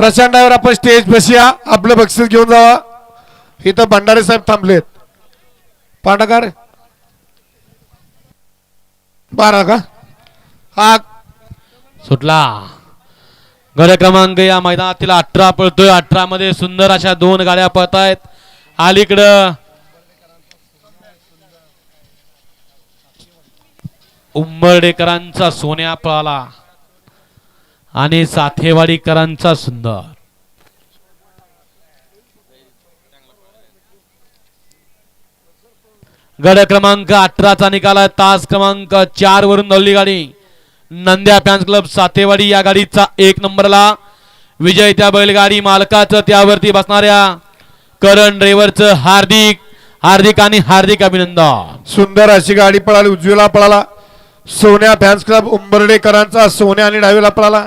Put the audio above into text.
प्रचंडावर आपण स्टेज बसूया. आपलं बक्षीस घेऊन जावा. इथं भंडारे साहेब थांबलेत. पांडाकार. बारा का? हा. सुटला. गड क्रमांक या मैदानातील अठरा पळतोय. अठरा मध्ये सुंदर अशा दोन गाड्या पळतायत. अलीकडं. उंबर्डेकरांचा सोन्या पळाला. आणि साथेवाडीकरांचा सुंदर. गड क्रमांक अठराचा निकाल आहे. तास क्रमांक चार वरून धावली गाडी. नंद्या फॅन्स क्लब सातेवाडी या गाडीचा एक नंबरला. विजय त्या बैलगाडी मालकाचं त्यावरती बसणाऱ्या करण ड्रायव्हरचं हार्दिक हार्दिक आणि हार्दिक अभिनंदन. सुंदर अशी गाडी पळाली उजवीला पळाला. सोन्या फॅन्स क्लब उंबर्डेकरांचा सोन्या आणि डावीला पळाला